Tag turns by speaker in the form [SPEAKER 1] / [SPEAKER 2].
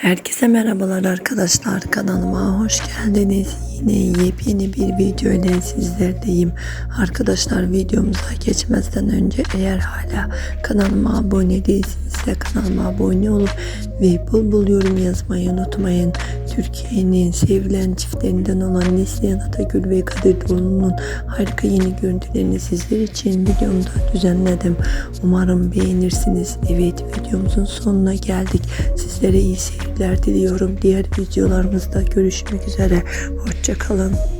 [SPEAKER 1] Herkese merhabalar arkadaşlar kanalıma hoş geldiniz. Yine yepyeni bir video ile sizlerdeyim. Arkadaşlar videomuza geçmezden önce eğer hala kanalıma abone değilseniz kanalıma abone olup ve bul bul yorum yazmayı unutmayın. Türkiye'nin sevilen çiftlerinden olan Neslihan Atagül ve Kadir Doğulu'nun harika yeni görüntülerini sizler için videomda düzenledim. Umarım beğenirsiniz. Evet videomuzun sonuna geldik. Sizlere iyi seyirler diliyorum. Diğer videolarımızda görüşmek üzere. Hoşçakalın.